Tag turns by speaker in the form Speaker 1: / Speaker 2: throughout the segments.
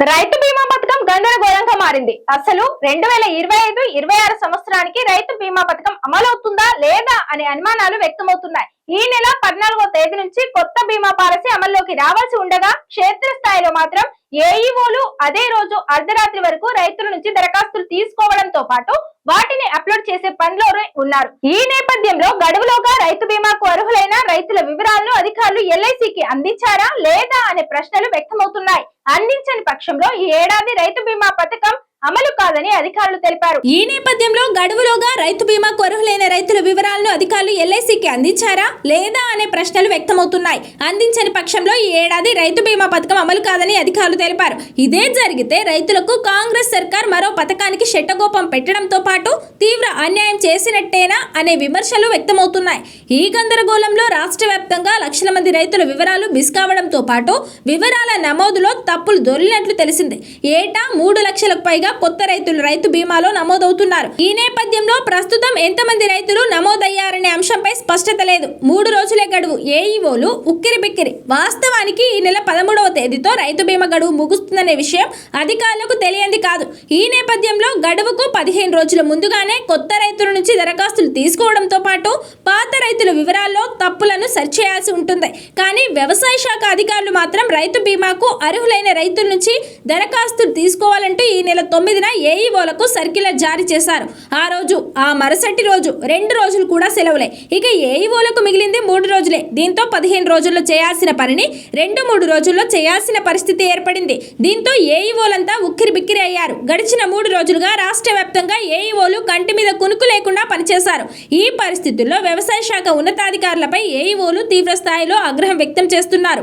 Speaker 1: రైతు బీమా పథకం గందరగోళంగా మారింది. అసలు రెండు వేల ఇరవై ఐదు ఇరవై ఆరు సంవత్సరానికి రైతు బీమా పథకం అమలవుతుందా లేదా అనే అనుమానాలు వ్యక్తమవుతున్నాయి. ఈ నెల పద్నాలుగో తేదీ నుంచి కొత్త బీమా పాలసీ అమల్లోకి రావాల్సి ఉండగా క్షేత్రస్థాయిలో మాత్రం ఏఈఓలు అదే రోజు అర్ధరాత్రి వరకు రైతుల నుంచి దరఖాస్తులు తీసుకోవడంతో పాటు వాటిని అప్లోడ్ చేసే పనిలో ఉన్నారు. ఈ నేపథ్యంలో గడువులోగా బీమాకు అర్హులైన రైతుల వివరాలను అధికారులు ఎల్ఐసికి అందించారా లేదా అనే ప్రశ్నలు వ్యక్తమవుతున్నాయి. అందించని పక్షంలో ఈ ఏడాది రైతు బీమా పథకం అమలు కాదని అధికారులు తెలిపారు.
Speaker 2: ఈ నేపథ్యంలో గడువులోగా రైతు బీమాకు అర్హులైన రైతుల వివరాలను అధికారులు ఎల్ఐసికి అందించారా లేదా అనే ప్రశ్నలు వ్యక్తమవుతున్నాయి. అందించని పక్షంలో ఈ ఏడాది రైతు బీమా పథకం అమలు కాదని అధికారులు తెలిపారు. ఇదే జరిగితే రైతులకు కాంగ్రెస్ సర్కార్ మరో పథకానికి శట్టగోపం పెట్టడంతో పాటు తీవ్ర అన్యాయం చేసినట్టేనా అనే విమర్శలు వ్యక్తమవుతున్నాయి. ఈ గందరగోళంలో రాష్ట్ర వ్యాప్తంగా లక్షల మంది రైతుల వివరాలు మిస్ కావడంతో పాటు వివరాల నమోదులో తప్పులు దొరికినట్లు తెలిసింది. ఏటా మూడు లక్షలకు పైగా కొత్త రైతులు రైతు బీమాలో నమోదవుతున్నారు. ఈ నేపథ్యంలో ప్రస్తుతం ఎంతమంది రైతులు నమోదయ్యారనే అంశంపై స్పష్టత లేదు. మూడు రోజులే గడువు. ఏఈఓలు ఉక్కిరి బిక్కిరి. వాస్తవానికి ఈ నెల పదమూడవ తేదీతో రైతు బీమా గడువు ముగుస్తుందనే విషయం అధికారులకు తెలియంది కాదు. ఈ నేపథ్యంలో గడువుకు పదిహేను రోజుల ముందుగానే కొత్త రైతులను నుంచి దరఖాస్తులు తీసుకోవడంతో పాటు పాత రైతుల వివరాల్లో తప్పులను సరిచేయాల్సి ఉంటుంది. కానీ వ్యవసాయ శాఖ అధికారులు మాత్రం రైతు బీమాకు అర్హులైన రైతుల నుంచి దరఖాస్తులు తీసుకోవాలంటూ ఈ నెల తొమ్మిదిన ఏఈఓలకు సర్క్యులర్ జారీ చేశారు. ఆ రోజు ఆ మరుసటి రోజు రెండు రోజులు కూడా సెలవులే. ఇక ఏఈఓలకు మిగిలింది మూడు రోజులే. దీంతో పదిహేను రోజుల్లో చేయాల్సిన పనిని రెండు మూడు రోజుల్లో చేయాల్సిన పరిస్థితి ఏర్పడింది. దీంతో ఏఈఓలంతా ఉక్కిరి బిక్కిరి అయ్యారు. గడిచిన మూడు రోజులుగా రాష్ట్ర వ్యాప్తంగా ఏఈఓలు కంటి మీద కునుకు లేకుండా పనిచేశారు. ఈ పరిస్థితుల్లో వ్యవసాయ శాఖ ఉన్నతాధికారులపై ఏఈఓలు తీవ్ర స్థాయిలో ఆగ్రహం వ్యక్తం చేస్తున్నారు.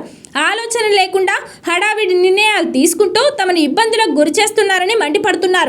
Speaker 2: ఆలోచన లేకుండా హడావిడి నిర్ణయాలు తీసుకుంటూ తమను ఇబ్బందులకు గురి చేస్తున్నారని మండిపడుతున్నారు.